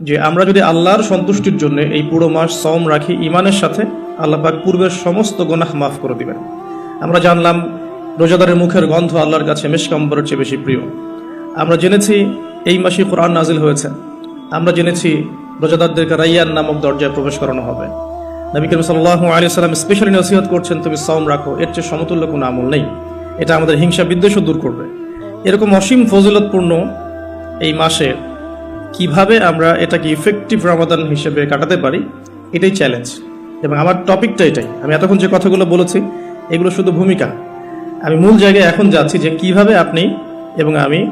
যে আমরা যদি আল্লাহর সন্তুষ্টির জন্য এই পুরো মাস সম রাখি ইমানের সাথে, আল্লাহ পাক পূর্বের সমস্ত গোনাহ মাফ করে দিবেন। আমরা জানলাম রোজাদারের মুখের গন্ধ আল্লাহর কাছে মেশকাম্বরের চেয়ে বেশি প্রিয়। আমরা জেনেছি এই মাসে কোরআন নাজিল হয়েছে। আমরা জেনেছি রোজাদারদেরকে রাইয়ান নামক দরজায় প্রবেশ করানো হবে। নবী করিম সাল্লাহ আলী সাল্লাম স্পেশালি নসিহত করছেন, তুমি সম রাখো, এর চেয়ে সমতুল্য কোনো আমল নেই। এটা আমাদের হিংসা বিদ্বেষও দূর করবে। এরকম অসীম ফজিলতপূর্ণ এই মাসে কীভাবে আমরা এটাকে ইফেক্টিভ রমাদান হিসেবে কাটাতে পারি, এটাই চ্যালেঞ্জ এবং আমার টপিকটা এটাই। আমি এতক্ষণ যে কথাগুলো বলেছি, এগুলো শুধু ভূমিকা। আমি মূল জায়গায় এখন যাচ্ছি যে কীভাবে আপনি এবং আমি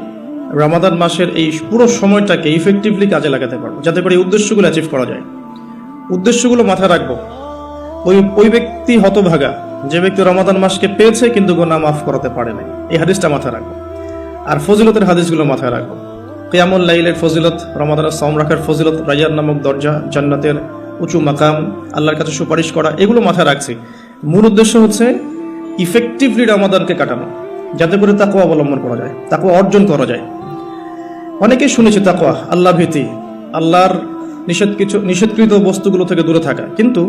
রমাদান মাসের এই পুরো সময়টাকে ইফেক্টিভলি কাজে লাগাতে পারব, যাতে করে এই উদ্দেশ্যগুলো অ্যাচিভ করা যায়। উদ্দেশ্যগুলো মাথায় রাখব। ওই ওই ব্যক্তি হতভাগা, যে ব্যক্তি রমাদান মাসকে পেয়েছে কিন্তু গোনা মাফ করাতে পারে নাই। এই হাদিসটা মাথায় রাখব। আর ফজিলতের হাদিসগুলো মাথায় রাখব। কিয়ামুল লাইলের ফজিলত, রমাদানের সম রাখার ফজিলত, রাইয়ার নামক দরজা, জান্নাতের উঁচু মাকাম, আল্লাহর কাছে সুপারিশ করা, এগুলো মাথায় রাখছি। মূল উদ্দেশ্য হচ্ছে ইফেক্টিভলি রমাদানকে কাটানো, যাতে করে তাকে অবলম্বন করা যায় তাকে অর্জন করা যায়। অনেকেই শুনেছি তাকোয়া আল্লাহ ভীতি, আল্লাহর নিষেধ কিছু, নিষেধকৃত বস্তুগুলো থেকে দূরে থাকা। কিন্তু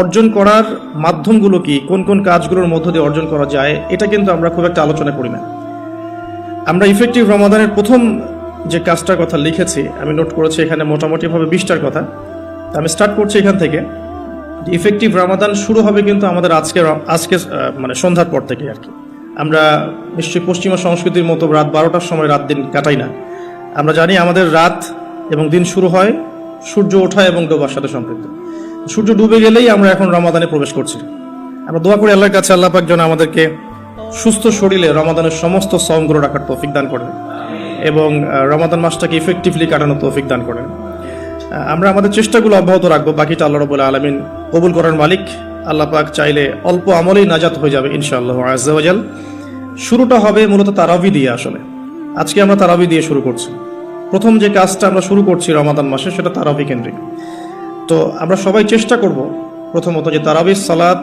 অর্জন করার মাধ্যমগুলো কি, কোন কোন কাজগুলোর মধ্য দিয়ে অর্জন করা যায়, এটা কিন্তু আমরা খুব একটা আলোচনা করি না। আমরা ইফেক্টিভ রমাদানের প্রথম যে কাজটার কথা লিখেছি, আমি নোট করেছি এখানে মোটামুটিভাবে বিশটার কথা। আমি স্টার্ট করছি এখান থেকে। ইফেক্টিভ রমাদান শুরু হবে কিন্তু আমাদের আজকে আজকে মানে সন্ধ্যার পর থেকে আর কি। আমরা নিশ্চয়ই পশ্চিমা সংস্কৃতির মতো রাত বারোটার সময় রাত দিন কাটাই না। আমরা জানি আমাদের রাত এবং দিন শুরু হয় সূর্য ওঠা এবং ডোবার সাথে সম্পৃক্ত। সূর্য ডুবে গেলেই আমরা এখন রমাদানে প্রবেশ করছি। আমরা দোয়া করি আল্লাহর কাছে আল্লাহ পাক যেন আমাদেরকে সুস্থ শরীরে রমাদানের সমস্ত সমগুলো রাখার তৌফিক দান করেন। এবং রমাদান মাসটাকে ইফেক্টিভলি কাটানোর তৌফিক দান করেন। আমরা আমাদের চেষ্টাগুলো অব্যাহত রাখব, বাকিটা আল্লাহ রবুল্লা আলমিন কবুল করার মালিক। আল্লাহ পাক চাইলে অল্প আমলেই নাজাত হয়ে যাবে ইনশাআল্লাহ আজাল শুরুটা হবে মূলত তারাবি দিয়ে আসলে। আজকে আমরা তারাবি দিয়ে শুরু করছি। প্রথম যে কাজটা আমরা শুরু করছি রমাদান মাসে সেটা তারাবি কেন্দ্রিক। তো আমরা সবাই চেষ্টা করব প্রথমত যে তারাবি সালাত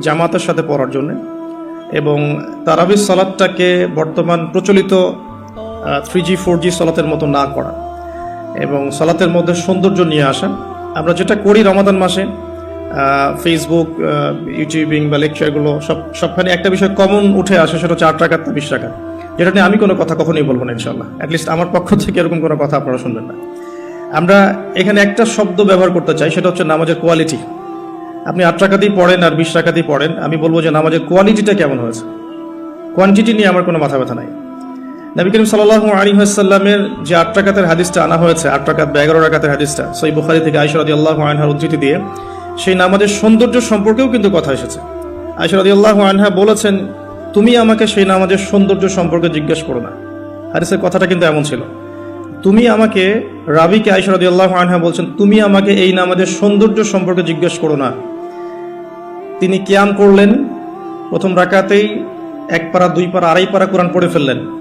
জামাতের সাথে পড়ার জন্য এবং তারাবি সালাদটাকে বর্তমান প্রচলিত থ্রি জি ফোর জি সালাতের মতো না করা এবং সালাতের মধ্যে সৌন্দর্য নিয়ে আসা। আমরা যেটা করি রমাদান মাসে ফেসবুক ইউটিউবিং বা লেকচারগুলো সব, সবখানে একটা বিষয় কমন উঠে আসে, সেটা আট টাকা বিশ টাকা যেটা নিয়ে আমি কোনো কথা কখনোই বলব না ইনশাল্লাহ অ্যাটলিস্ট আমার পক্ষ থেকে এরকম কোনো কথা আপনারা শুনবেন না। আমরা এখানে একটা শব্দ ব্যবহার করতে চাই, সেটা হচ্ছে নামাজের কোয়ালিটি আপনি আট টাকা দিয়ে পড়েন আর বিশ টাকা দিয়ে পড়েন, আমি বলব যে নামাজের কোয়ালিটিটা কেমন হয়েছে? কোয়ান্টিটি নিয়ে আমার কোনো মাথা ব্যথা নাই। নবী করিম সাল্লাহ আলী সাল্লামের যে আট টাকাতের হাদিসটা আনা হয়েছে, আট টাকাত বা এগারো টাকাতের হাদিসটা সই বুখারি থেকে আইসরাদি আল্লাহ আনহার উদ্ধৃতি দিয়ে, সেই নামাজের সৌন্দর্য সম্পর্কেও কিন্তু কথা এসেছে। আইসরাদি আল্লাহ আনহা বলেছেন, তুমি আমাকে সেই নামাজের সৌন্দর্য সম্পর্কে জিজ্ঞেস করো না। হাদিসের কথাটা কিন্তু এমন ছিল। তুমি আমাকে, রাবিকে আইসরাদি আল্লাহ আনহা বলছেন, তুমি আমাকে এই নামাজের সৌন্দর্য সম্পর্কে জিজ্ঞেস করো না। তিনি কিয়াম করলেন, প্রথম রাকাতেই এক পারা, দুই পারা, আড়াই পারা কোরআন পড়ে ফেললেন।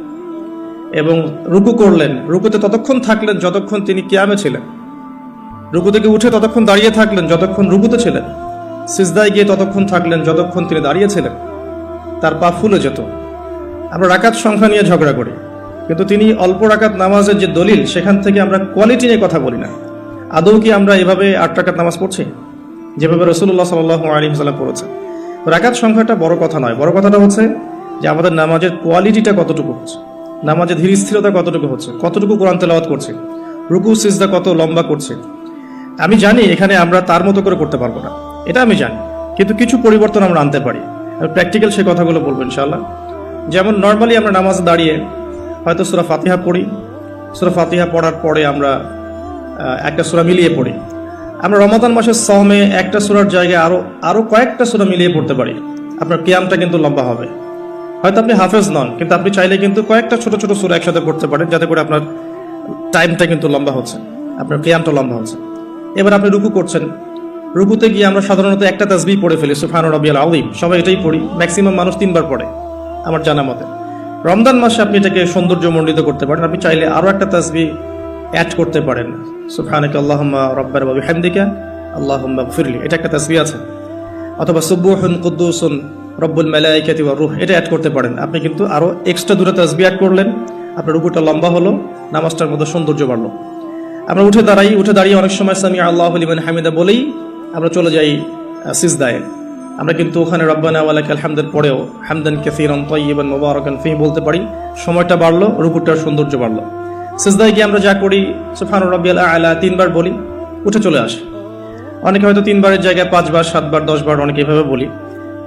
এবং রুকু করলেন। রুকুতে ততক্ষণ থাকলেন যতক্ষণ তিনি কিয়ামে ছিলেন। রুকু থেকে উঠে ততক্ষণ দাঁড়িয়ে থাকলেন যতক্ষণ রুকুতে ছিলেন। সিজদায় গিয়ে ততক্ষণ থাকলেন যতক্ষণ তিনি দাঁড়িয়েছিলেন তার পা ফুলে যেত। আমরা রাকাত সংখ্যা নিয়ে ঝগড়া করি। কিন্তু তিনি অল্প রাকাত নামাজের যে দলিল, সেখান থেকে আমরা কোয়ালিটি নিয়ে কথা বলি না। আদৌ কি আমরা এভাবে আট রাকাত নামাজ পড়ছি? যেভাবে রসুল্লাহ সাল্লাহ আলী সাল্লাম পড়েছে রাকাত সংখ্যাটা বড় কথা নয়। বড় কথাটা হচ্ছে যে আমাদের নামাজের কোয়ালিটিটা কতটুকু হচ্ছে। নামাজের ধীর স্থিরতা কতটুকু হচ্ছে? কতটুকু কোরআন তেলাওয়াত করছে? রুকু, সিজদা কত লম্বা করছে? আমি জানি এখানে আমরা তার মতো করে করতে পারব না। এটা আমি জানি। কিন্তু কিছু পরিবর্তন আমরা আনতে পারি। প্র্যাকটিক্যাল সে কথাগুলো বলব ইনশাল্লাহ যেমন নর্মালি আমরা নামাজ দাঁড়িয়ে হয়তো সুরা ফাতিহা পড়ি। সুরা ফাতিহা পড়ার পরে আমরা একটা সুরা মিলিয়ে পড়ি। আমরা রমাদান মাসের সহমে একটা সুরার জায়গায় আরও আরও কয়েকটা সুরা মিলিয়ে পড়তে পারি। আপনার কিয়ামটা কিন্তু লম্বা হবে। হয়তো আপনি হাফেজ নন, কিন্তু আপনি চাইলে কিন্তু কয়েকটা ছোট ছোট সুরা একসাথে পড়তে পারেন, যাতে করে আপনার টাইমটা কিন্তু লম্বা হচ্ছে, আপনার কিয়ামটা লম্বা হচ্ছে। এবার আপনি রুকু করছেন। রুকুতে গিয়ে আমরা সাধারণত একটা তাসবি পড়ে ফেলি সুফান রবিআল আলিম সবাই এটাই পড়ি ম্যাক্সিমাম মানুষ তিনবার পড়ে, আমার জানা মতে। রমজান মাসে আপনি এটাকে সৌন্দর্য মণ্ডিত করতে পারেন, আপনি চাইলে আরও একটা তাসবি অ্যাড করতে পারেন। সুফানাকে আল্লাহম্মা রব্বার বাবু হামদিকা আল্লাহম্মা ফিরলি এটা একটা তাসবি আছে। অথবা সুব্বুহুন কুদ্দুসুন রব্বুল মালাইকাতি ওয়া রুহ, এটা অ্যাড করতে পারেন। আপনি কিন্তু আরও এক্সট্রা দুটো তাসবি অ্যাড করলেন। আপনার রুকুটা লম্বা হলো, নামাজটার মধ্যে সৌন্দর্য বাড়লো। আমরা উঠে দাঁড়াই, উঠে দাঁড়িয়ে অনেক সময় সামি আল্লাহ লিমান হামিদা বলেই আমরা চলে যাই সিজদায়। আমরা কিন্তু ওখানে রব্বানা ওয়ালাক আলহামদের পরেও হামদান কাসীরান তাইয়িবান মুবারাকান ফিহি বলতে পারি, সময়টা বাড়লো, রুকুটার সৌন্দর্য বাড়লো। সিজদায় গিয়ে আমরা যা করি সুবহান রাব্বিয়াল আলা, তিনবার বলি, উঠে চলে আসে। অনেকে হয়তো তিনবারের জায়গায় পাঁচবার, সাতবার, দশবার অনেকে এভাবে বলি।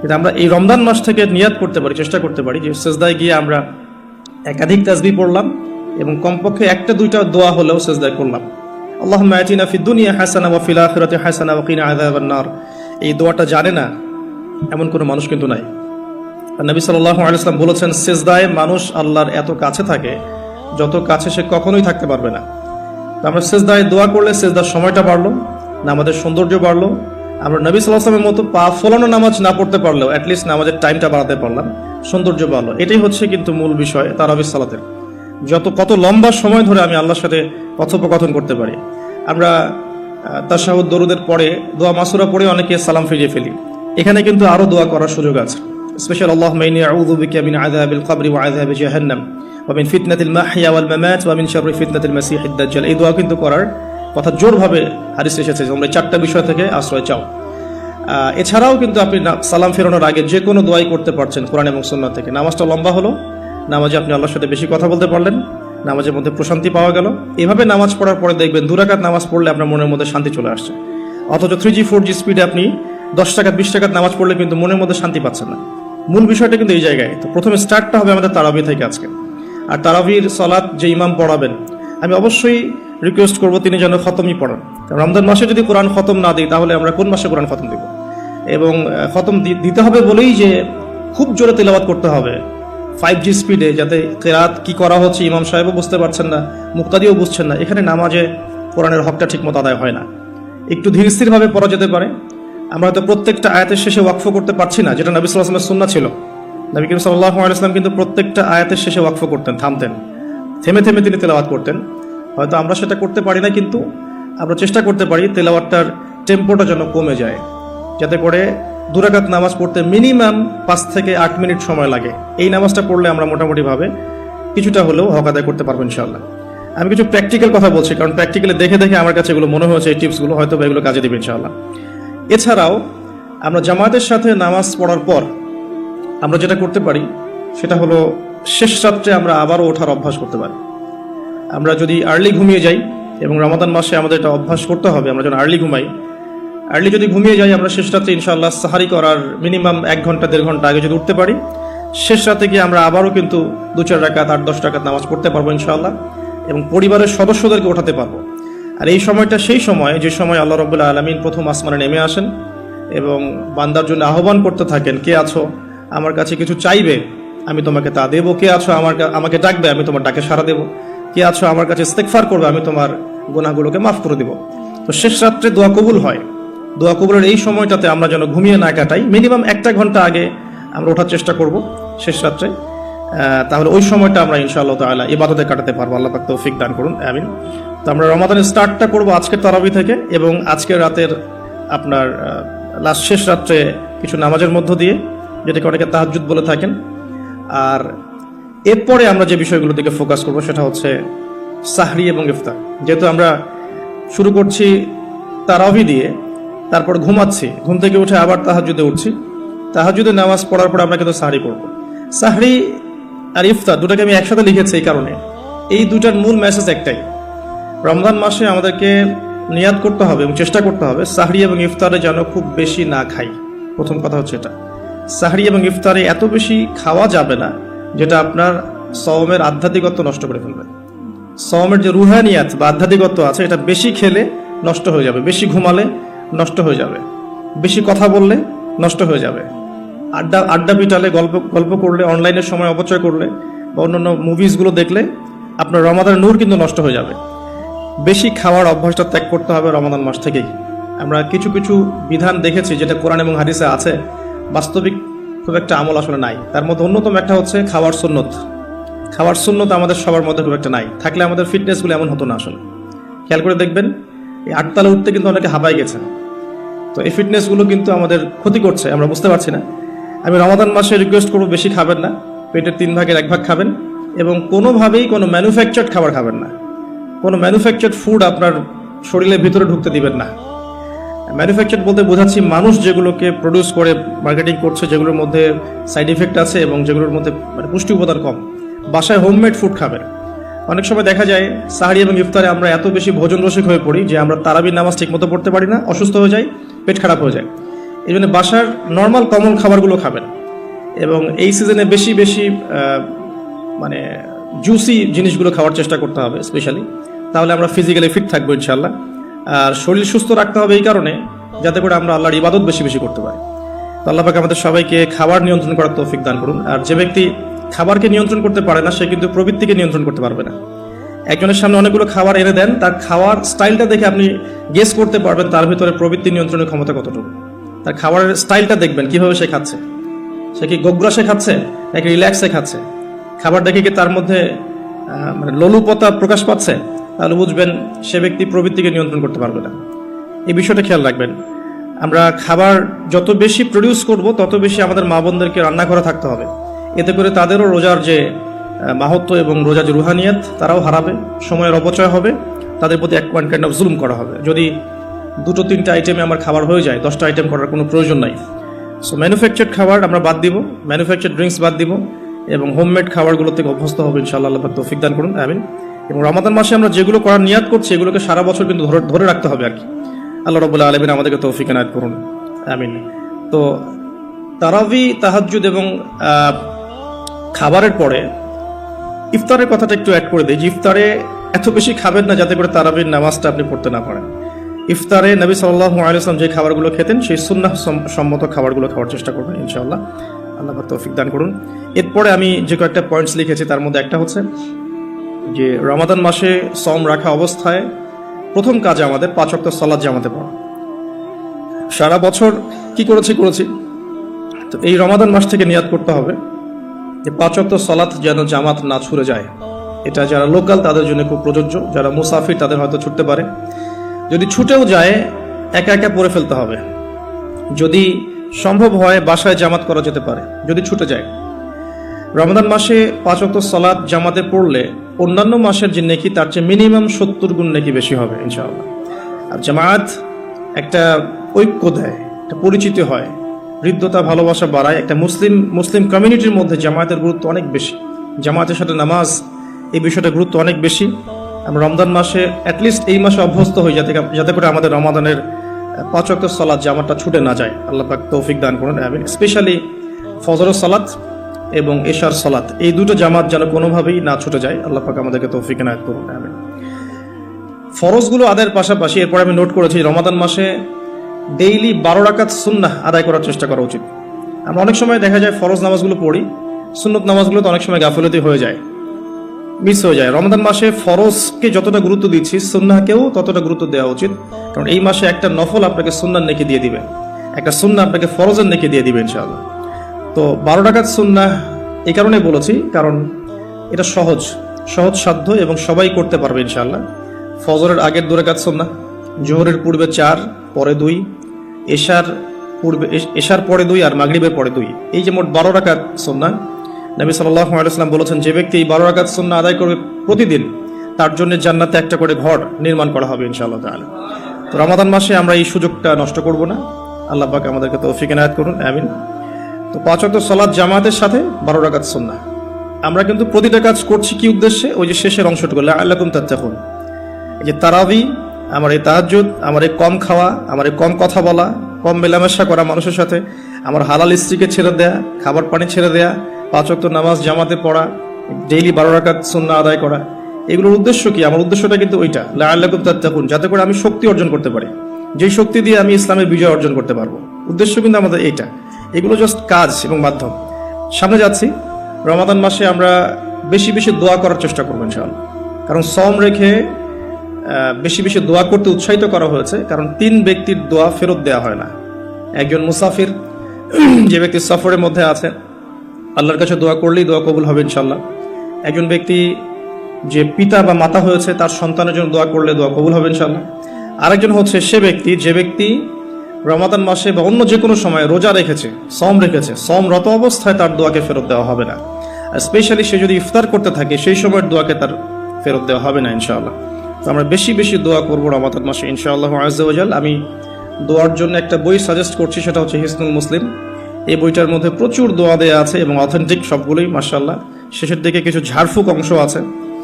কিন্তু আমরা এই রমজান মাস থেকে নিয়াত করতে পারি, চেষ্টা করতে পারি যে সেজদায় গিয়ে আমরা একাধিক তাজবি পড়লাম এবং কমপক্ষে একটা দুইটা দোয়া হলেও সেজদায় করলাম। আল্লাহ আতিনা ফি দুনিয়া হাসানা ওয়া ফিল আখিরাতি হাসানা ওয়া কিনা আযাবান নার। এই দোয়াটা জানে না এমন কোনো মানুষ কিন্তু নাই। নবী সাল্লাল্লাহু আলাইহি ওয়াসাল্লাম বলেছেন, সেজদায় মানুষ আল্লাহর এত কাছে থাকে যত কাছে সে কখনোই থাকতে পারবে না। আমরা সেজদায় দোয়া করলে সেজদার সময়টা বাড়লো না আমাদের সৌন্দর্য বাড়লো আমরা নবী সাল্লাহামের মতো পা ফলানো নামাজ না পড়তে পারলেও অ্যাটলিস্ট নামাজের টাইমটা বাড়াতে পারলাম। সৌন্দর্য বাড়লো। এটাই হচ্ছে কিন্তু মূল বিষয় তার তারাবি সালাতের যত, কত লম্বা সময় ধরে আমি আল্লাহর সাথে কথোপকথন করতে পারি। আমরা তাশাহুদ দরুদের পরে দোয়া মাসুরা পড়ে অনেকে সালাম ফিরিয়ে ফেলি। এখানে কিন্তু আরও দোয়া করার সুযোগ আছে। স্পেশাল আল্লাহ মাইনি আউযু বিকা মিন আযাবিল কবরি ওয়া আযাবি জাহান্নাম ওয়া মিন ফিতনাতিল মাহইয়া ওয়াল মামাত ওয়া মিন শাররি ফিতনাতিল মাসিহিদ দাজ্জাল। এই দোয়া কিন্তু করার কথা জোরভাবে হাদিস এসেছে, তোমরা চারটা বিষয় থেকে আশ্রয় চাও। এছাড়াও কিন্তু আপনি সালাম ফেরানোর আগে যে কোনো দোয়াই করতে পারছেন কোরআন এবং সুন্নাহ থেকে। নামাজটা লম্বা হলো, নামাজে আপনি আল্লাহর সাথে বেশি কথা বলতে পারলেন, নামাজের মধ্যে প্রশান্তি পাওয়া গেল। এভাবে নামাজ পড়ার পরে দেখবেন দুরাকাত নামাজ পড়লে আপনার মনের মধ্যে শান্তি চলে আসছে। অথচ থ্রি জি ফোর জি স্পিডে আপনি দশ টাকা বিশ টাকার নামাজ পড়লে কিন্তু মনের মধ্যে শান্তি পাচ্ছেন না। মূল বিষয়টা কিন্তু এই জায়গায়। তো প্রথমে স্টার্টটা হবে আমাদের তারাবি থেকে আজকে। আর তারাবির সলাৎ যে ইমাম পড়াবেন, আমি অবশ্যই রিকোয়েস্ট করব, তিনি যেন খতমই পড়ান। রমজান মাসে যদি কোরআন খতম না দিই, তাহলে আমরা কোন মাসে কোরআন খতম দিব? এবং খতম দিতে হবে বলেই যে খুব জোরে তেলাওয়াত করতে হবে। ফাইভ জি স্পিডে যাতে কেরাত কি করা হচ্ছে ইমাম সাহেবও বুঝতে পারছেন না, মুক্তাদিও বুঝছেন না। এখানে নামাজে কোরআনের হকটা ঠিকমতো আদায় হয় না। একটু ধীর স্থিরভাবে পড়া যেতে পারে। আমরা হয়তো প্রত্যেকটা আয়াতের শেষে ওয়াকফ করতে পারছি না, যেটা নবী আসলামের সুন্না ছিল। নবী করিম সাল্লাহ আলাইসলাম কিন্তু প্রত্যেকটা আয়াতের শেষে ওয়াকফ করতেন, থামতেন। থেমে থেমে তিনি তেলাওয়াত করতেন। হয়তো আমরা সেটা করতে পারি না, কিন্তু আমরা চেষ্টা করতে পারি তেলাওয়াতটার টেম্পোটা যেন কমে যায়, যাতে করে দুরাকাত নামাজ পড়তে মিনিমাম পাঁচ থেকে আট মিনিট সময় লাগে। এই নামাজটা পড়লে আমরা মোটামুটিভাবে কিছুটা হলেও হক আদায় করতে পারব ইনশাল্লাহ আমি কিছু প্র্যাকটিক্যাল কথা বলছি, কারণ প্র্যাকটিক্যালি দেখে দেখে আমার কাছে এগুলো মনে হয়েছে, এই টিপসগুলো হয়তো বা এগুলো কাজে দেবে ইনশাল্লাহ এছাড়াও আমরা জামাতের সাথে নামাজ পড়ার পর আমরা যেটা করতে পারি, সেটা হলো শেষ রাত্রে আমরা আবারও ওঠার অভ্যাস করতে পারি। আমরা যদি আর্লি ঘুমিয়ে যাই এবং রমাদান মাসে আমাদের এটা অভ্যাস করতে হবে, আমরা যখন আর্লি ঘুমাই আর্লি যদি ঘুমিয়ে যাই, আমরা শেষ রাতে ইনশাআল্লাহ সাহারি করার মিনিমাম এক ঘণ্টা, দেড় ঘণ্টা আগে যদি উঠতে পারি, শেষ রাতে গিয়ে আমরা আবারও কিন্তু দু, চার রাকাত, আট, দশ টাকাত নামাজ পড়তে পারব ইনশাআল্লাহ এবং পরিবারের সদস্যদেরকে ওঠাতে পারব। আর এই সময়টা সেই সময়, যে সময় আল্লাহ রবুল্লা আলমিন প্রথম আসমানে নেমে আসেন এবং বান্দার জন্য আহ্বান করতে থাকেন, কে আছো? আমার কাছে কিছু চাইবে, আমি তোমাকে তা দেবো। কে আছো? আমার আমাকে ডাকবে, আমি তোমার ডাকে সাড়া দেবো। কে আছো আমার কাছে ইস্তেকফার করবে, আমি তোমার গুনাহগুলোকে মাফ করে দেবো। তো শেষ রাত্রে দোয়া কবুল হয়। দোয়া কবুলের এই সময়টাতে আমরা যেন ঘুমিয়ে না কাটাই। মিনিমাম একটা ঘণ্টা আগে আমরা ওঠার চেষ্টা করব শেষ রাত্রে। তাহলে ওই সময়টা আমরা ইনশাআল্লাহ তাআলা ইবাদতে কাটাতে পারব। আল্লাহ পাক তৌফিক দান করুন। আমিন। তো আমরা রমাদানের স্টার্টটা করব আজকের তারাবি থেকে এবং আজকের রাতের আপনার লাস্ট শেষ রাত্রে কিছু নামাজের মধ্য দিয়ে, যেটাকে অনেকে তাহাজ্জুদ বলে থাকেন। আর এরপরে আমরা যে বিষয়গুলোর দিকে ফোকাস করব সেটা হচ্ছে সাহরি এবং ইফতার। যেহেতু আমরা শুরু করছি তারাবি দিয়ে, তারপর ঘুমাচ্ছি, ঘুম থেকে উঠে আবার তাহাজুদে উঠছি। তাহাজুদে নামাজ পড়ার পর আমরা কিন্তু সাহরি করব সাহরি আর ইফতার দুটাকে আমি একসাথে লিখেছি এই কারণে। এই দুটার মূল মেসেজ একটাই। রমজান মাসে আমাদেরকে নিয়াদ করতে হবে এবং চেষ্টা করতে হবে সাহরি এবং ইফতারে যেন খুব বেশি না খাই। প্রথম কথা হচ্ছে এটা। সাহরি এবং ইফতারে এত বেশি খাওয়া যাবে না যেটা আপনার সওমের আধ্যাত্মিকত্ব নষ্ট করে ফেলবে। সওমের যে রুহানিয়াত বা আধ্যাত্মিকত্ব আছে, এটা বেশি খেলে নষ্ট হয়ে যাবে, বেশি ঘুমালে নষ্ট হয়ে যাবে, বেশি কথা বললে নষ্ট হয়ে যাবে। আড্ডা আড্ডা পিটালে, গল্প গল্প করলে, অনলাইনের সময় অপচয় করলে বা অন্যান্য মুভিসগুলো দেখলে আপনার রমাদান নূর কিন্তু নষ্ট হয়ে যাবে। বেশি খাওয়ার অভ্যাসটা ত্যাগ করতে হবে রমাদান মাস থেকেই। আমরা কিছু কিছু বিধান দেখেছি যেটা কোরআন এবং হাদিসে আছে। বাস্তবিক খুব একটা আমল আসলে নাই। তার মধ্যে অন্যতম একটা হচ্ছে খাওয়ার সুন্নত। খাওয়ার সুন্নত আমাদের সবার মধ্যে খুব একটা নাই। থাকলে আমাদের ফিটনেসগুলো এমন হতো না আসলে। খেয়াল করে দেখবেন, এই আটতলা উঠতে কিন্তু অনেকে হাঁপাই গেছে তো এই ফিটনেসগুলো কিন্তু আমাদের ক্ষতি করছে, আমরা বুঝতে পারছি না। আমি রমাদান মাসে রিকোয়েস্ট করব বেশি খাবেন না। পেটের তিন ভাগের এক ভাগ খাবেন এবং কোনোভাবেই কোনো ম্যানুফ্যাকচার্ড খাবার খাবেন না। কোনো ম্যানুফ্যাকচার্ড ফুড আপনার শরীরের ভিতরে ঢুকতে দিবেন না। ম্যানুফ্যাকচার বলতে বোঝাচ্ছি মানুষ যেগুলোকে প্রডিউস করে মার্কেটিং করছে, যেগুলোর মধ্যে সাইড ইফেক্ট আছে এবং যেগুলোর মধ্যে মানে পুষ্টি উপাদান কম। বাসায় হোমমেড ফুড খাবেন অনেক সময় দেখা যায়, সাহারি এবং ইফতারে আমরা এত বেশি ভোজন রসিক হয়ে পড়ি যে আমরা তারাবির নামাজ ঠিকমতো পড়তে পারি না, অসুস্থ হয়ে যাই, পেট খারাপ হয়ে যায়। এই জন্য বাসার নর্মাল কমন খাবারগুলো খাবেন। এবং এই সিজনে বেশি বেশি মানে জুসি জিনিসগুলো খাওয়ার চেষ্টা করতে হবে স্পেশালি তাহলে আমরা ফিজিক্যালি ফিট থাকব ইনশাল্লাহ আর শরীর সুস্থ রাখতে হবে এই কারণে, যাতে করে আমরা আল্লাহর ইবাদত বেশি বেশি করতে পারি। তো আল্লাহ পাক আমাদের সবাইকে খাবার নিয়ন্ত্রণ করার তৌফিক দান করুন। আর যে ব্যক্তি খাবারকে নিয়ন্ত্রণ করতে পারে না, সে কিন্তু প্রবৃত্তিকে নিয়ন্ত্রণ করতে পারবে না। একজনের সামনে অনেকগুলো খাবার এনে দেন, তার খাওয়ার স্টাইলটা দেখে আপনি গেস করতে পারবেন, তার ভিতরে প্রবৃত্তি নিয়ন্ত্রণের ক্ষমতা কতটুকু। তার খাবারের স্টাইলটা দেখবেন, কীভাবে সে খাচ্ছে। সে কি গোগ্রাসে খাচ্ছে, নাকি রিল্যাক্সে খাচ্ছে? খাবার দেখে কি তার মধ্যে মানে লোলুপতা প্রকাশ পাচ্ছে? তাহলে বুঝবেন সে ব্যক্তি প্রবৃত্তিকে নিয়ন্ত্রণ করতে পারবে না। এই বিষয়টা খেয়াল রাখবেন। আমরা খাবার যত বেশি প্রডিউস করব তত বেশি আমাদের মা বোনদেরকে রান্না করা থাকতে হবে। এতে করে তাদেরও রোজার যে আহ, মাহাত্ম এবং রোজা যে রুহানিয়াত তারাও হারাবে সময়ের অপচয় হবে তাদের প্রতি এক ওয়ান কাইন্ড অফ জুলুম করা হবে। যদি দুটো তিনটা আইটেমে আমার খাবার হয়ে যায় দশটা আইটেম করার কোনো প্রয়োজন নাই। সো ম্যানুফ্যাকচার্ড খাবার আমরা বাদ দিব ম্যানুফ্যাকচার্ড ড্রিঙ্কস বাদ দিব এবং হোমমেড খাবারগুলো থেকে অভ্যস্ত হবে ইনশাআল্লাহ আল্লাহ তৌফিক দান করুন আমিন। এবং রমাদান মাসে আমরা যেগুলো করার নিয়াত করছি, এগুলোকে সারা বছর কিন্তু ধরে রাখতে হবে আর কি। আল্লাহ রবুল্লাহ আলমিন আমাদেরকে তৌফিক এনায়ত করুন। আমিন। তো তারাবি, তাহাজ্জুদ এবং খাবারের পরে ইফতারের কথাটা একটু অ্যাড করে দিই যে ইফতারে এত বেশি খাবেন না যাতে করে তারাবির নামাজটা আপনি পড়তে না পারেন। ইফতারে নবী সাল্লাহ আলাইসলাম যে খাবারগুলো খেতেন, সেই সুন্নাহ সম্মত খাবারগুলো খাওয়ার চেষ্টা করবেন, ইনশাআল্লাহ। আল্লাহ তৌফিক দান করুন। এরপরে আমি যে কয়েকটা পয়েন্টস লিখেছি, তার মধ্যে একটা হচ্ছে যে রমাদান মাসে সম রাখা অবস্থায় প্রথম কাজ আমাদের পাঁচ অক্ট সলাদ জামাতে পড়া। সারা বছর কি করেছি করেছি? তো এই রমাদান মাস থেকে নিয়াদ করতে হবে যে পাঁচ অক্ট সলাৎ যেন জামাত না ছুড়ে যায়। এটা যারা লোকাল, তাদের জন্য খুব প্রযোজ্য। যারা মুসাফির, তাদের হয়তো ছুটতে পারে। যদি ছুটেও যায়, একা একা পড়ে ফেলতে হবে। যদি সম্ভব হয়, বাসায় জামাত করা যেতে পারে। যদি ছুটে যায়। রমাদান মাসে পাঁচ অক্ট সলাৎ জামাতে পড়লে অন্যান্য মাসের যে নেকি, তার চেয়ে মিনিমাম সত্তর গুণ নেকি বেশি হবে, ইনশাআল্লাহ। আর জামায়াত একটা ঐক্য দেয়, একটা পরিচিতি হয়, হৃদ্যতা, ভালোবাসা বাড়ায়, একটা মুসলিম মুসলিম কমিউনিটির মধ্যে জামায়াতের গুরুত্ব অনেক বেশি। জামায়াতের সাথে নামাজ, এই বিষয়টা গুরুত্ব অনেক বেশি। আমরা রমজান মাসে অ্যাটলিস্ট এই মাসে অভ্যস্ত হই, যাতে যাতে করে আমাদের রমাদানের পাঁচ অক্ট সলাৎ জামাতটা ছুটে না যায়। আল্লাহ পাক তৌফিক দান করুন স্পেশালি ফজর সালাত এবং এশার সালাত, এই দুটো জামাত যেন কোনোভাবেই না ছুটে যায়। আল্লাহ পাক আমাদেরকে তৌফিক এনায়ত করুন ফরজগুলো আদায়ের পাশাপাশি এরপর আমি নোট করেছি, রমাদান মাসে ডেইলি বারো রাকাত সুন্নাহ আদায় করার চেষ্টা করা উচিত। আমরা অনেক সময় দেখা যায় ফরজ নামাজগুলো পড়ি, সুন্নত নামাজগুলো তো অনেক সময় গাফলতি হয়ে যায়, মিস হয়ে যায়। রমাদান মাসে ফরজকে যতটা গুরুত্ব দিচ্ছি, সুন্নাহকেও ততটা গুরুত্ব দেওয়া উচিত। কারণ এই মাসে একটা নফল আপনাকে সুন্নার নেকি দিয়ে দিবে। একটা সুন্না আপনাকে ফরজের নেকি দিয়ে দিবে, ইনশাআল্লাহ। তো বারো টাকার সুন্নাহ এই কারণে বলেছি, কারণ এটা সহজ সহজ সাধ্য এবং সবাই করতে পারবে ইনশাল্লাহ ফজরের আগের দু রাকাত সুন্নাহ, জোহরের পূর্বে চার, পরে দুই, এশার পূর্বে, এশ- এশার পরে দুই আর মাগরিবের পরে দুই। এই যে মোট বারো রাকাত সুন্নাহ, নবী আলাইসাল্লাম বলেছেন, যে ব্যক্তি এই বারো রাকাত সুন্নাহ আদায় করবে প্রতিদিন, তার জন্য জান্নাতে একটা করে ঘর নির্মাণ করা হবে ইনশাআল্লাহ তাহলে তো রমাদান মাসে আমরা এই সুযোগটা নষ্ট করব না। আল্লাহ পাক আমাদেরকে তৌফিক এনায়েত করুন, আমিন। তো পাঁচ অক্ট সলাদ জামাতের সাথে বারো রাকাত সুন্নাহ। আমরা কিন্তু প্রতিটা কাজ করছি কি উদ্দেশ্যে? ওই যে শেষের অংশটুকু আল্লাকুম এই যে তারাবি, আমার এই তাহাজ্জুদ, আমার এই কম খাওয়া, আমার এই কম কথা বলা, কম মেলামেশা করা মানুষের সাথে, আমার হালাল স্ত্রীকে ছেড়ে দেয়া, খাবার পানি ছেড়ে দেয়া, পাঁচ অক্ট নামাজ জামাতে পড়া, ডেইলি বারো রাকাত সুন্নাহ আদায় করা, এগুলোর উদ্দেশ্য কি? আমার উদ্দেশ্যটা কিন্তু ওইটা আল্লাকুম তাত্তাকুন, যাতে করে আমি শক্তি অর্জন করতে পারি। যেই শক্তি দিয়ে আমি ইসলামের বিজয় অর্জন করতে পারব। উদ্দেশ্য কিন্তু আমাদের এইটা। এগুলো জাস্ট কাজ এবং মাধ্যম। সামনে যাচ্ছি। রমাদান মাসে আমরা বেশি বেশি দোয়া করার চেষ্টা করব ইনশাআল্লাহ। কারণ সম রেখে বেশি বেশি দোয়া করতে উৎসাহিত করা হয়েছে। কারণ তিন ব্যক্তির দোয়া ফেরত দেওয়া হয় না। একজন মুসাফির, যে ব্যক্তি সফরের মধ্যে আছে, আল্লাহর কাছে দোয়া করলেই দোয়া কবুল হবে ইনশাল্লাহ একজন ব্যক্তি, যে পিতা বা মাতা হয়েছে, তার সন্তানের জন্য দোয়া করলে দোয়া কবুল হবে ইনশাল্লাহ আরেকজন হচ্ছে সে ব্যক্তি, যে ব্যক্তি রমাদান মাসে বা অন্য যে কোনো সময় রোজা রেখেছে সম রেখেছে সমরত অবস্থায় তার দোয়াকে ফেরত দেওয়া হবে না। স্পেশালি সে যদি ইফতার করতে থাকে, সেই সময়ের দোয়াকে তার ফেরত দেওয়া হবে না ইনশাআল্লাহ। তো আমরা বেশি বেশি দোয়া করব রমাদান মাসে ইনশাআল্লাহ আজাল আমি দোয়ার জন্য একটা বই সাজেস্ট করছি, সেটা হচ্ছে হিসনুল মুসলিম। এই বইটার মধ্যে প্রচুর দোয়া দেয়া আছে এবং অথেন্টিক সবগুলোই মার্শাল্লাহ শেষের দিকে কিছু ঝাড়ফুক অংশ আছে।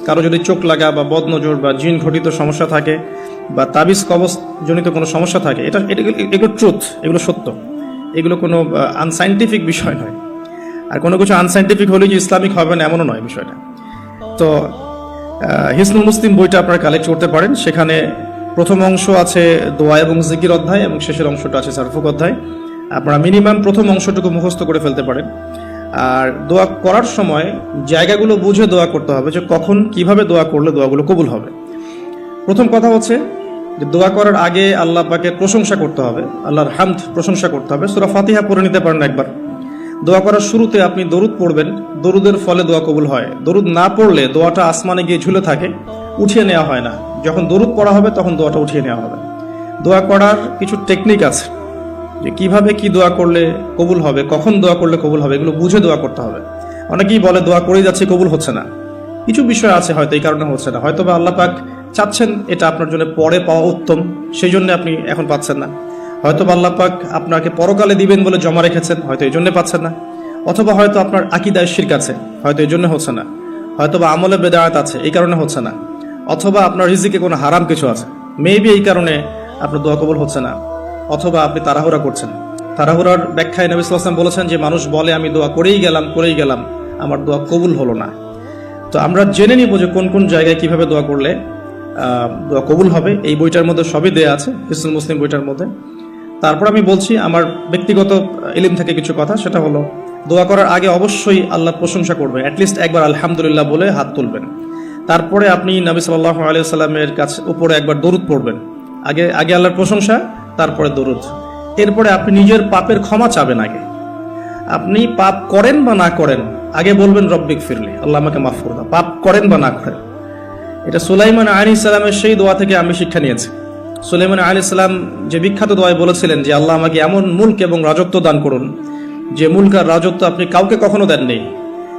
কারও যদি চোখ লাগা বা বদনজর বা জিন ঘটিত সমস্যা থাকে বা তাবিজ কবজ জনিত কোনো সমস্যা থাকে, এটা এটা এগুলো ট্রুথ এগুলো সত্য। এগুলো কোনো আনসাইন্টিফিক বিষয় নয়। আর কোনো কিছু আনসাইন্টিফিক হলে যে ইসলামিক হবে না, এমনও নয় বিষয়টা। তো হিসনুল মুসলিম বইটা আপনারা কালেক্ট করতে পারেন। সেখানে প্রথম অংশ আছে দোয়া এবং জিকির অধ্যায় এবং শেষের অংশটা আছে সারফুক অধ্যায়। আপনারা মিনিমাম প্রথম অংশটুকু মুখস্থ করে ফেলতে পারেন। আর দোয়া করার সময় জায়গাগুলো বুঝে দোয়া করতে হবে যে কখন কীভাবে দোয়া করলে দোয়াগুলো কবুল হবে। প্রথম কথা হচ্ছে যে দোয়া করার আগে আল্লাহ পাকের প্রশংসা করতে হবে, আল্লাহর হামদ প্রশংসা করতে হবে। সুরা ফাতিহা পড়ে নিতে পারেন একবার। দোয়া করার শুরুতে আপনি দরুদ পড়বেন, দরুদের ফলে দোয়া কবুল হয়। দরুদ না পড়লে দোয়াটা আসমানে গিয়ে ঝুলে থাকে, উঠিয়ে নেওয়া হয় না। যখন দরুদ পড়া হবে তখন দোয়াটা উঠিয়ে নেওয়া হবে। দোয়া করার কিছু টেকনিক আছে। যে কীভাবে কি দোয়া করলে কবুল হবে, কখন দোয়া করলে কবুল হবে, এগুলো বুঝে দোয়া করতে হবে। অনেকেই বলে, দোয়া করেই যাচ্ছে, কবুল হচ্ছে না। কিছু বিষয় আছে হয়তো, এই কারণে হচ্ছে না। হয়তো বা আল্লাহ পাক চাচ্ছেন এটা আপনার জন্য পরে পাওয়া উত্তম, সেই জন্য আপনি এখন পাচ্ছেন না। হয়তো বা আল্লাহ পাক আপনাকে পরকালে দিবেন বলে জমা রেখেছেন, হয়তো এই জন্য পাচ্ছেন না। অথবা হয়তো আপনার আকিদায় শির্ক আছে, হয়তো এই জন্য হচ্ছে না। হয়তো বা আমলে বেদায়াত আছে, এই কারণে হচ্ছে না। অথবা আপনার রিজিকে কোনো হারাম কিছু আছে। মেবি এই কারণে আপনার দোয়া কবুল হচ্ছে না। অথবা আপনি তাড়াহুড়া করছেন। তাড়াহুড়ার ব্যাখ্যায় নবী সাল্লাম বলেছেন যে, মানুষ বলে, আমি দোয়া করেই গেলাম করেই গেলাম, আমার দোয়া কবুল হলো না। তো আমরা জেনে নিব যে কোন কোন জায়গায় কীভাবে দোয়া করলে দোয়া কবুল হবে। এই বইটার মধ্যে সবই দেয়া আছে হিসুল মুসলিম বইটার মধ্যে। তারপর আমি বলছি, আমার ব্যক্তিগত ইলিম থেকে কিছু কথা, সেটা হলো, দোয়া করার আগে অবশ্যই আল্লাহ প্রশংসা করবেন অ্যাটলিস্ট একবার আলহামদুলিল্লাহ বলে হাত তুলবেন। তারপরে আপনি নবী সাল্লাহ আলিয়া সাল্লামের কাছে উপরে একবার দরুদ পড়বেন। আগে আগে আল্লাহর প্রশংসা তারপরে দরুদ। এরপরে আপনি নিজের পাপের ক্ষমা চাবেন আগে। আপনি পাপ করেন বা না করেন, আগে বলবেন, রব্বিক ফিরলি। আল্লাহ আমাকে মাফ করে দাও। পাপ করেন বা না করেন। এটা সুলাইমান আলী ইসলামের সেই দোয়া থেকে আমি শিক্ষা নিয়েছি। সুলাইমান আলী ইসলাম যে বিখ্যাত দোয়ায় বলেছিলেন যে, আল্লাহ আমাকে এমন মুল্ক এবং রাজত্ব দান করুন, যে মুল্ক আর রাজত্ব আপনি কাউকে কখনো দেননি।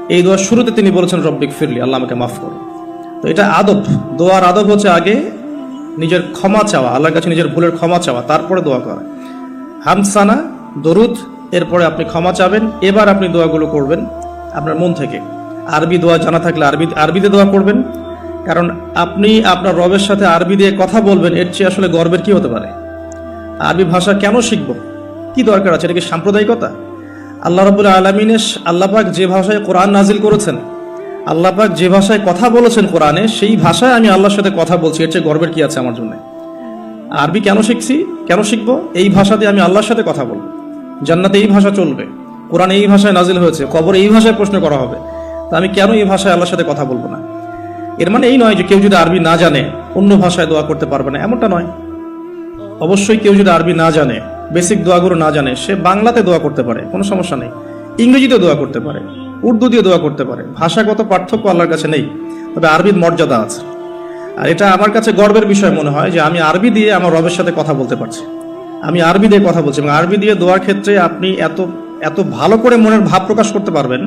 এই দোয়ার শুরুতে তিনি বলেছেন, রব্বিক ফিরলি। আল্লাহ আমাকে মাফ করুন। তো এটা আদব। দোয়ার আদব হচ্ছে আগে নিজের ক্ষমা চাওয়া, আল্লাহর কাছে নিজের ভুলের ক্ষমা চাওয়া, তারপরে দোয়া করা। হামসানা, দরুদ, এরপরে আপনি ক্ষমা চাবেন, এবার আপনি দোয়াগুলো করবেন আপনার মন থেকে। আরবি দোয়া জানা থাকলে আরবি, আরবিতে দোয়া করবেন, কারণ আপনি আপনার রবের সাথে আরবি দিয়ে কথা বলবেন, এর চেয়ে আসলে গর্বের কি হতে পারে? আরবি ভাষা কেন শিখব? কি দরকার আছে? এটা কি সাম্প্রদায়িকতা? আল্লাহ রবুল্লা আলমিনের আল্লাপাক যে ভাষায় কোরআন নাজিল করেছেন আল্লাপাক যে ভাষায় কথা বলেছেন কোরআনে, সেই ভাষায় আমি আল্লাহর সাথে কথা বলছি। এর চেয়ে গর্বের কি আছে আমার জন্য? আরবি কেন শিখছি? কেন শিখব? এই ভাষা দিয়ে আমি আল্লাহর সাথে কথা বলব। জান্নাতে এই ভাষা চলবে। কোরআন এই ভাষায় নাজিল হয়েছে। কবর এই ভাষায় প্রশ্ন করা হবে। তা আমি কেন এই ভাষায় আল্লাহর সাথে কথা বলব না? এর মানে এই নয় যে কেউ যদি আরবি না জানে, অন্য ভাষায় দোয়া করতে পারবে না। এমনটা নয়। অবশ্যই কেউ যদি আরবি না জানে বেসিক দোয়াগুলো না জানে, সে বাংলাতে দোয়া করতে পারে। কোনো সমস্যা নেই। ইংরেজিতে দোয়া করতে পারে। উর্দু দিয়ে দোয়া করতে পারে। ভাষাগত পার্থক্য আল্লাহর কাছে নেই, তবে আরবির মর্যাদা আছে। আর এটা আমার কাছে গর্বের বিষয় মনে হয় যে আমি আরবি দিয়ে আমার রবের সাথে কথা বলতে পারছি। আমি আরবি দিয়ে কথা বলছি এবং আরবি দিয়ে দোয়ার ক্ষেত্রে আপনি এত এত ভালো করে মনের ভাব প্রকাশ করতে পারবেন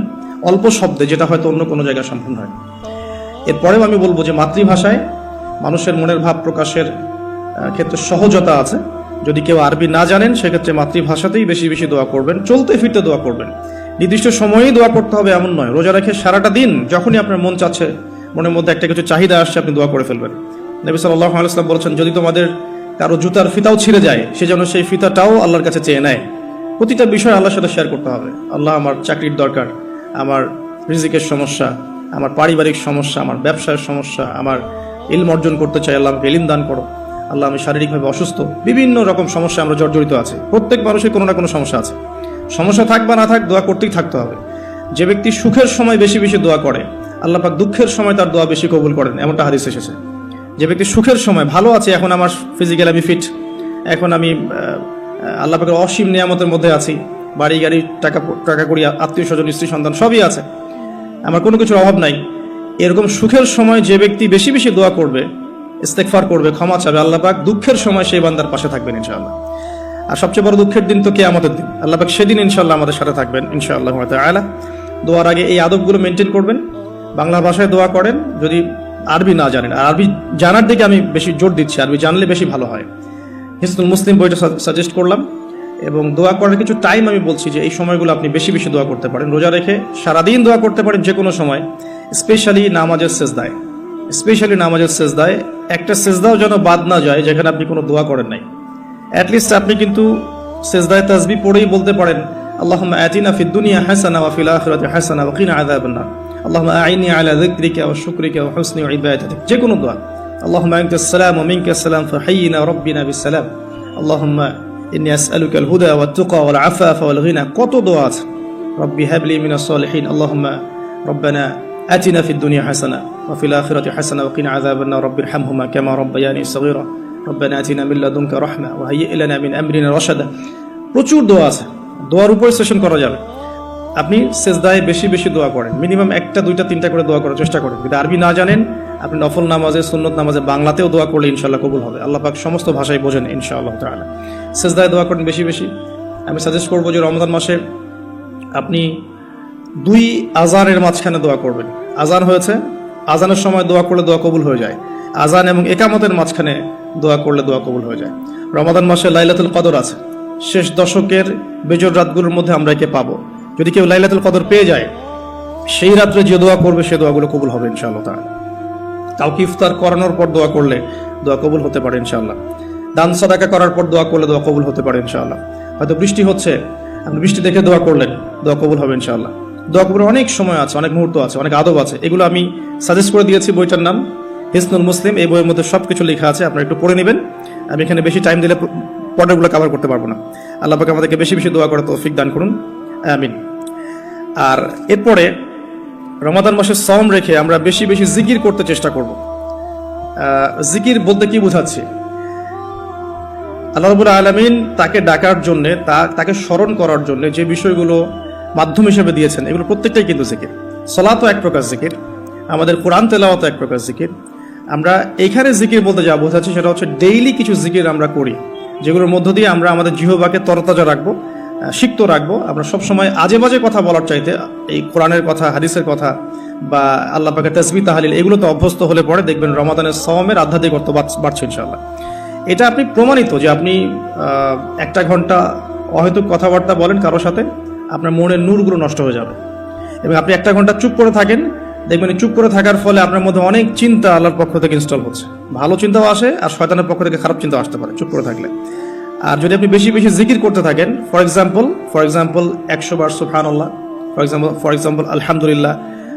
অল্প শব্দে, যেটা হয়তো অন্য কোনো জায়গায় সম্পূর্ণ হয় এরপরেও আমি বলব যে মাতৃভাষায় মানুষের মনের ভাব প্রকাশের ক্ষেত্রে সহজতা আছে। যদি কেউ আরবি না জানেন, সেক্ষেত্রে মাতৃভাষাতেই বেশি বেশি দোয়া করবেন, চলতে ফিরতে দোয়া করবেন। নির্দিষ্ট সময়েই দোয়া করতে হবে, এমন নয়। রোজা রেখে সারাটা দিন যখনই আপনার মন চাচ্ছে, মনের মধ্যে একটা কিছু চাহিদা আসছে, আপনি দোয়া করে ফেলবেন। নবী সাল্লাহ আলাইসলাম বলেছেন, যদি তোমাদের কারও জুতার ফিতাও ছিঁড়ে যায়, সে যেন সেই ফিতাটাও আল্লাহর কাছে চেয়ে নেয়। প্রতিটা বিষয় আল্লাহর সাথে শেয়ার করতে হবে। আল্লাহ আমার চাকরির দরকার, আমার রিজিকের সমস্যা, আমার পারিবারিক সমস্যা, আমার ব্যবসার সমস্যা, আমার ইলম অর্জন করতে চাই, আল্লাহ আমাকে ইলিম দান করো। আল্লাহ আমি শারীরিকভাবে অসুস্থ। বিভিন্ন রকম সমস্যা আমরা জর্জরিত আছে। প্রত্যেক মানুষের কোনো না কোনো সমস্যা আছে। সমস্যা থাক বা না থাক, দোয়া করতেই থাকতে হবে। যে ব্যক্তি সুখের সময় বেশি বেশি দোয়া করে, আল্লাহ পাক দুঃখের সময় তার দোয়া বেশি কবুল করেন, এমনটা হাদিস এসেছে। যে ব্যক্তি সুখের সময়, ভালো আছে, এখন আমার ফিজিক্যাল আমি ফিট এখন আমি আল্লাহ পাকের অসীম নিয়ামতের মধ্যে আছি, বাড়ি, গাড়ি, টাকা টাকা করি আত্মীয় স্বজন, স্ত্রী, সন্তান সবই আছে, আমার কোনো কিছুর অভাব নাই। এরকম সুখের সময় যে ব্যক্তি বেশি বেশি দোয়া করবে ইস্তেকফার করবে, ক্ষমা চাবে, আল্লাহ পাক দুঃখের সময় সেই বান্দার পাশে থাকবেন, ইনশাআল্লাহ। আর সবচেয়ে বড় দুঃখের দিন তো কে আমাদের দিন। আল্লাহ পাক সেদিন ইনশাল্লাহ আমাদের সাথে থাকবেন, ইনশাআল্লাহ আলা দোয়ার আগে এই আদবগুলো মেনটেন করবেন। বাংলা ভাষায় দোয়া করেন, যদি আরবি না জানেন। আর আরবি জানার দিকে আমি বেশি জোর দিচ্ছি, আরবি জানলে বেশি ভালো হয়। হিসনুল মুসলিম বইটা সাজেস্ট করলাম। এবং দোয়া করার কিছু টাইম আমি বলছি যে, এই সময়গুলো আপনি বেশি বেশি দোয়া করতে পারেন। রোজা রেখে সারাদিন দোয়া করতে পারেন যে কোনো সময় স্পেশালি নামাজের সেজদায়। স্পেশালি নামাজের সেজদায়। একটা সেজদাও যেন বাদ না যায়, যেখানে আপনি কোনো দোয়া করেন নাই। অ্যাটলিস্ট আপনি কিন্তু সেজদায় তাসবি পড়েই বলতে পারেন আল্লাহুম্মা আতিনা ফিদ দুনিয়া হাসানা ওয়া ফিল আখিরাতি হাসানা ওয়া কিনা আযাবান নার আল্লাহুম্মা আইনি আলা যিকরিকা ওয়া শুকরিকা ওয়া হুসনি ইবাদাতিক যে কোনো দোয়া আল্লাহুম্মা আনতাস সালাম ওয়া মিনকাস সালাম ফাহাইয়িনা রাব্বিনা বিস সালাম আল্লাহুম্মা ইন্নী আসআলুকা আল হুদা ওয়াত তুকা ওয়াল আফাফা ওয়াল গিনা কত দোয়া আছে রব্বি হাবলি মিনাস সালিহিন আল্লাহুম্মা ربنا آتنا في الدنيا حسنة وفي الآخرة حسنة وقنا عذاب النار رب ارحمهما كما ربياني صغيرا রব্বানা আতিনা মিন লাদুনকা রাহমা ওয়া হাইয়্যি প্রচুর দোয়া আছে। দোয়ার উপরে সেশন করা যাবে। আপনি সেজদায় বেশি বেশি দোয়া করেন। মিনিমাম একটা, দুইটা, তিনটা করে দোয়া করার চেষ্টা করেন। যদি আরবি না জানেন, আপনি নফল নামাজে, সুন্নত নামাজে বাংলাতেও দোয়া করলে ইনশাল্লাহ কবুল হবে। আল্লাহ পাক সমস্ত ভাষায় বোঝেন ইনশাআল্লাহ তাআলা। সেজদায় দোয়া করেন বেশি বেশি। আমি সাজেস্ট করব যে রমজান মাসে আপনি দুই আজানের মাঝখানে দোয়া করবেন। আজান হয়েছে আজানের সময় দোয়া করলে দোয়া কবুল হয়ে যায়। আজান এবং একামতের মাঝখানে দোয়া করলে দোয়া কবুল হয়ে যায়। রমাদান মাসে লাইলাতুল কদর আছে। শেষ দশকের বেজর রাতগুলোর মধ্যে আমরা একে পাবো। যদি কেউ লাইলাতুল কদর পেয়ে যায়, সেই রাত্রে যে দোয়া করবে, সে দোয়াগুলো কবুল হবে ইনশাআল্লাহ তাআলা। কাউকে ইফতার করানোর পর দোয়া করলে দোয়া কবুল হতে পারে ইনশাআল্লাহ। দান সাদাকা করার পর দোয়া করলে দোয়া কবুল হতে পারে ইনশাআল্লাহ। হয়তো বৃষ্টি হচ্ছে, আপনি বৃষ্টি দেখে দোয়া করলেন, দোয়া কবুল হবে ইনশাআল্লাহ। দোয়া কবুলের অনেক সময় আছে, অনেক মুহূর্ত আছে, অনেক আদব আছে। এগুলো আমি সাজেস্ট করে দিয়েছি বইটার নাম, হিসনুল মুসলিম। এই বইয়ের মধ্যে সব কিছু লেখা আছে, আপনারা একটু পড়ে নেবেন। আমি এখানে বেশি টাইম দিলে পর্ডারগুলো কভার করতে পারব না। আল্লাহ পাক আমাদেরকে বেশি বেশি দোয়া করে তৌফিক দান করুন। আমিন। আর এরপরে রমাদান মাসে সম রেখে আমরা বেশি বেশি জিকির করতে চেষ্টা করব। জিকির বলতে কি বোঝাচ্ছি? আল্লাহ রবুল আলমিন তাকে ডাকার জন্য তাকে স্মরণ করার জন্যে যে বিষয়গুলো মাধ্যম হিসেবে দিয়েছেন। এগুলো প্রত্যেকটাই কিন্তু জিকির। সলাতও এক প্রকার জিকির। আমাদের কোরআন তেলাওয়াতও এক প্রকার জিকির। আমরা এইখানে জিকির বলতে যা বোঝাচ্ছি সেটা হচ্ছে ডেইলি কিছু জিকির আমরা করি, যেগুলোর মধ্য দিয়ে আমরা আমাদের জিহবাকে তরতাজা রাখব সিক্ত রাখব। আমরা সবসময় আজে বাজে কথা বলার চাইতে এই কোরআনের কথা, হাদিসের কথা বা আল্লাহ পাকে তসবি, তাহালিল এগুলো তো অভ্যস্ত হলে পরে দেখবেন রমাদানের সওমের আধ্যাত্মিকত্ব বাড়- বাড়ছে ইনশাল্লাহ এটা আপনি প্রমাণিত যে আপনি একটা ঘণ্টা অহেতুক কথাবার্তা বলেন কারোর সাথে আপনার মনের নূরগুলো নষ্ট হয়ে যাবে। এবং আপনি একটা ঘণ্টা চুপ করে থাকেন, দেখবেন চুপ করে থাকার ফলে আপনার মধ্যে অনেক চিন্তা আল্লাহর পক্ষ থেকে ইনস্টল হচ্ছে। ভালো চিন্তাও আসে আর শয়তানের পক্ষ থেকে খারাপ চিন্তা আসতে পারে চুপ করে থাকলে। আর যদি আপনি বেশি বেশি জিকির করতে থাকেন ফর এক্সাম্পল ফর এক্সাম্পল একশো বার সুফহান আল্লাহ ফর এক্সাম্পল ফর এক্সাম্পল আলহামদুলিল্লাহ,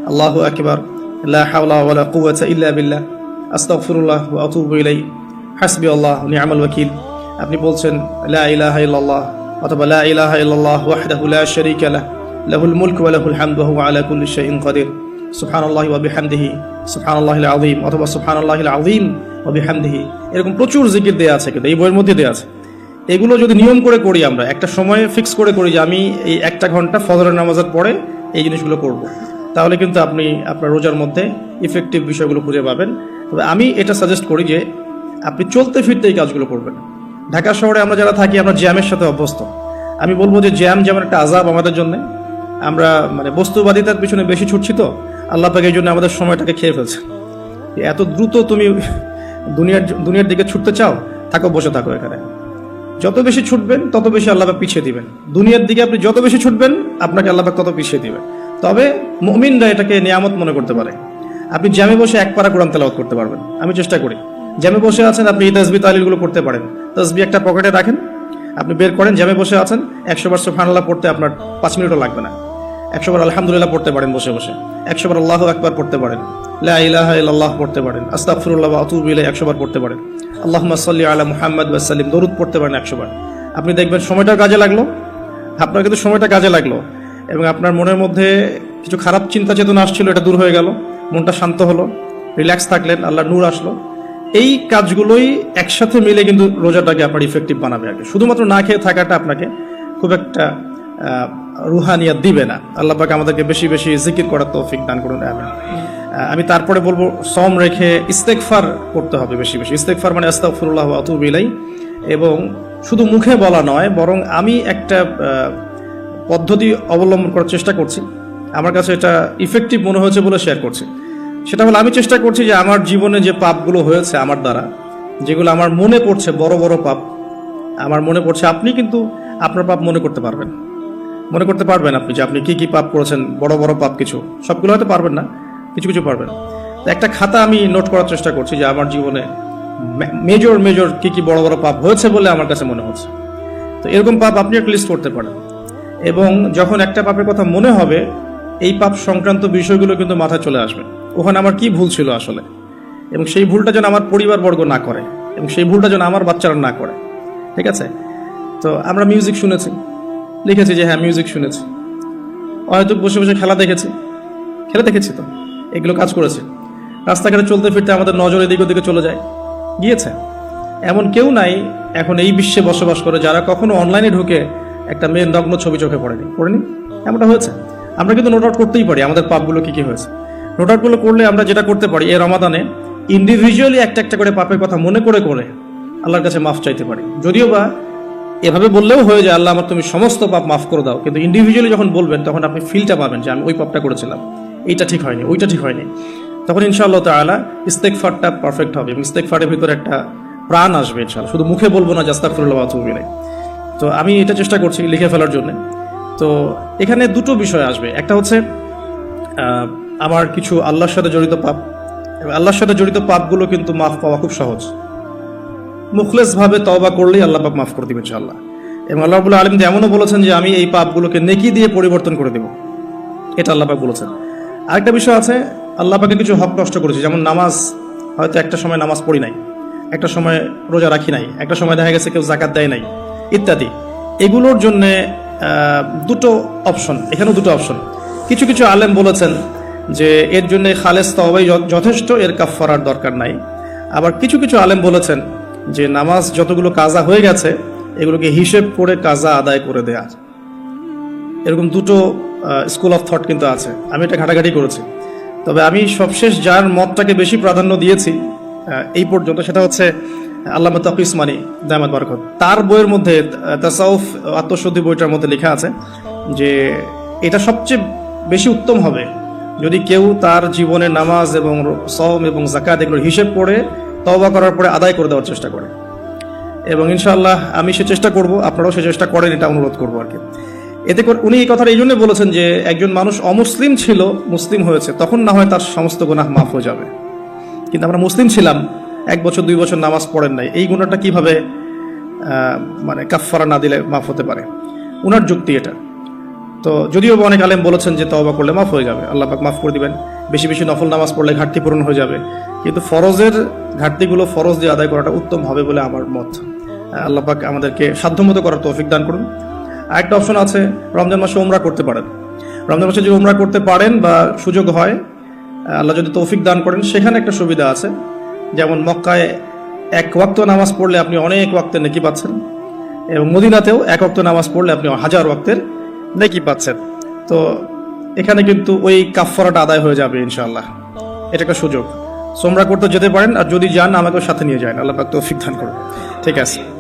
আল্লাহ আকবার ইল্লা আস্তাগফিরুল্লাহ ইলাইহি, হাসবি আল্লাহ ওয়াকিল। আপনি বলছেন, লা ইলাহা ইল্লাল্লাহ অথবা লা ইলাহা ইল্লাল্লাহ ওয়াহদাহু লা শারীকা লাহ, লাহুল মুলকু ওয়া লাহুল হামদু, ওয়া হুয়া আলা কুল্লি শাইইন কাদির সুবহানাল্লাহি ওয়া বিহামদিহি, সুবহানাল্লাহিল আযীম অথবা সুবহানাল্লাহিল আযীম ওয়া বিহামদিহি। এরকম প্রচুর জিকির দেয়া আছে কিন্তু, এই বইয়ের মধ্যে দেয়া আছে। এগুলো যদি নিয়ম করে করি আমরা, একটা সময় ফিক্স করে করি যে আমি এই একটা ঘণ্টা ফজরের নামাজের পরে এই জিনিসগুলো করব। তাহলে কিন্তু আপনি আপনার রোজার মধ্যে ইফেক্টিভ বিষয়গুলো খুঁজে পাবেন। তবে আমি এটা সাজেস্ট করি যে, আপনি চলতে ফিরতে এই কাজগুলো করবেন ঢাকা শহরে আমরা যারা থাকি, আমরা জ্যামের সাথে অভ্যস্ত। আমি বলব যে জ্যাম যেমন একটা আজাব আমাদের জন্য, আমরা মানে বস্তুবাদিতার পিছনে বেশি ছুটছি তো, আল্লাহ পাক এই জন্য আমাদের সময়টাকে খেয়ে ফেলছে। এত দ্রুত তুমি দুনিয়ার দুনিয়ার দিকে ছুটতে চাও, থাকো, বসে থাকো এখানে। যত বেশি ছুটবেন, তত বেশি আল্লাহ পাক পিছিয়ে দিবেন। দুনিয়ার দিকে আপনি যত বেশি ছুটবেন, আপনাকে আল্লাহ পাক তত পিছিয়ে দিবেন। তবে মমিনরা এটাকে নিয়ামত মনে করতে পারে। আপনি জ্যামে বসে এক পারা কোরআন তেলাওয়াত করতে পারবেন। আমি চেষ্টা করি। জ্যামে বসে আছেন আপনি, এই তসবি তালিলগুলো করতে পারেন। তসবি একটা পকেটে রাখেন, আপনি বের করেন, জ্যামে বসে আছেন একশো বার সুবহানাল্লাহ পড়তে আপনার পাঁচ মিনিটও লাগবে না। একশো বার আলহামদুলিল্লাহ পড়তে পারেন বসে বসে। একশো বার আল্লাহ একবার পড়তে পারেন। লা পড়তে পারেন। আস্তাগফিরুল্লাহ ওয়া আতুবু ইলাইহি একশো বার পড়তে পারেন। আল্লাহুম্মা সাল্লি আলা মুহাম্মদ ওয়া দরুদ পড়তে পারেন একশো বার আপনি দেখবেন সময়টা কাজে লাগল। আপনার কিন্তু সময়টা কাজে লাগল। এবং আপনার মনের মধ্যে কিছু খারাপ চিন্তা চেতনা আসছিল, এটা দূর হয়ে গেল। মনটা শান্ত হলো। রিল্যাক্স থাকলেন আল্লাহ নূর আসলো। এই কাজগুলোই একসাথে মিলে কিন্তু রোজাটাকে আপনার ইফেক্টিভ বানাবে আগে। শুধুমাত্র না খেয়ে থাকাটা আপনাকে খুব একটা আহ, রুহানিয়াত দিবে না। আল্লাহ আমাদেরকে বেশি বেশি জিকির করার তৌফিক দান করুন আমিন। আমি তারপরে বলব সম রেখে ইস্তেকফার করতে হবে বেশি বেশি। ইস্তেকফার মানে আস্তাগফিরুল্লাহ ওয়া আতুবু ইলাই এবং শুধু মুখে বলা নয় বরং আমি একটা পদ্ধতি অবলম্বন করার চেষ্টা করছি। আমার কাছে এটা ইফেক্টিভ মনে হয়েছে বলে শেয়ার করছি। সেটা হলো আমি চেষ্টা করছি যে আমার জীবনে যে পাপগুলো হয়েছে আমার দ্বারা, যেগুলো আমার মনে পড়ছে, বড় বড় পাপ, আমার মনে পড়ছে, আপনি কিন্তু আপনার পাপ মনে করতে পারবেন। মনে করতে পারবেন আপনি যে আপনি কি কি পাপ করেছেন, বড় বড় পাপ কিছু, সবগুলো হয়তো পারবেন না, কিছু কিছু পারবেন। একটা খাতা আমি নোট করার চেষ্টা করছি যে আমার জীবনে মেজর মেজর কি কি বড় বড় পাপ হয়েছে বলে আমার কাছে মনে হচ্ছে। তো এরকম পাপ আপনি একটা লিস্ট করতে পারেন। এবং যখন একটা পাপের কথা মনে হবে, এই পাপ সংক্রান্ত বিষয়গুলো কিন্তু মাথায় চলে আসবে। ওখানে আমার কি ভুল ছিল আসলে? এবং সেই ভুলটা যেন আমার পরিবারবর্গ না করে, এবং সেই ভুলটা যেন আমার বাচ্চারা না করে। ঠিক আছে? তো আমরা মিউজিক শুনেছি। লিখেছি যে হ্যাঁ মিউজিক শুনেছি। হয়তো বসে বসে খেলা দেখেছি। খেলা দেখেছি তো? এগুলো কাজ করেছে। রাস্তাঘাটে চলতে ফিরতে আমাদের নজর এদিক ওদিকে চলে যায়। গিয়েছে। এমন কেউ নাই এখন এই বিশ্বে বসবাস করে যারা কখনো অনলাইনে ঢুকে একটা মেয়ের নগ্ন ছবি চোখে পড়েনি। পড়েনি? এমনটা হয়েছে? আমরা কিন্তু নোট আউট করতেই পারি আমাদের পাপগুলো কি কি হয়েছে। আউটগুলো করলে আমরা যেটা করতে পারি, এই রমাদানে ইন্ডিভিজুয়ালি একটা একটা করে পাপের কথা মনে করে করে আল্লাহর কাছে মাফ চাইতে পারি। যদিও বা এভাবে বললেও হয়ে যায়, আল্লাহ আমার তুমি সমস্ত পাপ মাফ করে দাও। কিন্তু ইন্ডিভিজুয়ালি যখন বলবেন, তখন আপনি ফিলটা পাবেন যে আমি ওই পাপটা করেছিলাম। এইটা ঠিক হয়নি, ওইটা ঠিক হয়নি। তখন ইনশাআল্লাহ তাআলা ইস্তেকফারটা পারফেক্ট হবে এবং ইস্তেকফারের ভিতরে একটা প্রাণ আসবে ইনশাআল্লাহ। শুধু মুখে বলব না, জাস্তাগফিরুল্লাহ ওয়া আতুবু ইলাইহ। তো আমি এটা চেষ্টা করছি লিখে ফেলার জন্য। তো এখানে দুটো বিষয় আসবে। একটা হচ্ছে আমার কিছু আল্লাহর সাথে জড়িত পাপ। আল্লাহর সাথে জড়িত পাপগুলো কিন্তু মাফ পাওয়া খুব সহজ। মুখলেস ভাবে তওবা করলেই আল্লাহ পাক মাফ করে দিবেন, ইনশাআল্লাহ। এবং আল্লাহ রাব্বুল আলামিন এমনও বলেছেন যে, আমি এই পাপগুলোকে নেকি দিয়ে পরিবর্তন করে দেব। এটা আল্লাহ পাক বলেছেন। আরেকটা বিষয় আছে, আল্লাহ পাকে কিছু হক নষ্ট করেছি। যেমন নামাজ, হয়তো একটা সময় নামাজ পড়ি নাই, একটা সময় রোজা রাখি নাই, একটা সময় দেখা গেছে কেউ জাকাত দেয় নাই, ইত্যাদি। এগুলোর জন্য দুটো অপশন, এখানেও দুটো অপশন। কিছু কিছু আলেম বলেছেন যে এর জন্য খালেস তবাই যথেষ্ট, এর কাফারার দরকার নাই। আবার কিছু কিছু আলেম বলেছেন যে নামাজ যতগুলো কাজা হয়ে গেছে, এগুলোকে হিসেব করে কাজা আদায় করে দেয়া। এরকম দুটো স্কুল অফ থট কিন্তু আছে। আমি এটা ঘাটাঘাটি করেছি। তবে আমি সবশেষ যার মতটাকে বেশি প্রাধান্য দিয়েছি এই পর্যন্ত সেটা হচ্ছে আল্লামা তকি ইসমানি দামাত বারকত। তার বইয়ের মধ্যে তাসাউফ আত্মশুদ্ধি বইটার মধ্যে লেখা আছে যে এটা সবচেয়ে বেশি উত্তম হবে। যদি কেউ তার জীবনে নামাজ এবং সম এবং জাকাত এগুলোর হিসেব করে, তওবা করার পরে আদায় করে দেওয়ার চেষ্টা করে। এবং ইনশাআল্লাহ আমি সে চেষ্টা করব, আপনারাও সে চেষ্টা করেন, এটা অনুরোধ করব আর কি। এতে করে উনি এই কথাটা এই জন্য বলেছেন যে, একজন মানুষ অমুসলিম ছিল, মুসলিম হয়েছে, তখন না হয় তার সমস্ত গুনাহ মাফ হয়ে যাবে। কিন্তু আমরা মুসলিম ছিলাম, এক বছর, দুই বছর নামাজ পড়েন নাই। এই গুণাটা কীভাবে মানে কাফফারা না দিলে মাফ হতে পারে? উনার যুক্তি এটা। তো যদিও অনেক আলেম বলেছেন যে তওবা করলে মাফ হয়ে যাবে, আল্লাহ পাক মাফ করে দিবেন। বেশি বেশি নফল নামাজ পড়লে ঘাটতি পূরণ হয়ে যাবে। কিন্তু ফরজের ঘাটতিগুলো ফরজ দিয়ে আদায় করাটা উত্তম হবে বলে আমার মত। আল্লাহ পাক আমাদেরকে সাধ্যমতো করার তৌফিক দান করুন। আরেকটা অপশন আছে, রমজান মাসে উমরা করতে পারেন। রমজান মাসে যদি উমরা করতে পারেন বা সুযোগ হয় আল্লাহ যদি তৌফিক দান করেন, সেখানে একটা সুবিধা আছে। যেমন মক্কায় এক ওয়াক্ত নামাজ পড়লে আপনি অনেক ওয়াক্তের নেকি পাচ্ছেন এবং মদিনাতেও এক ওয়াক্ত নামাজ পড়লে আপনি হাজার ওয়াক্তের নেকি পাচ্ছেন। তো এখানে কিন্তু ওই কাফফারাটা আদায় হয়ে যাবে ইনশাল্লাহ এটা একটা সুযোগ। সোমরা করতে যেতে পারেন, আর যদি যান, আমাকেও সাথে নিয়ে যান। আল্লাহ পাক তৌফিক দান করুন। ঠিক আছে।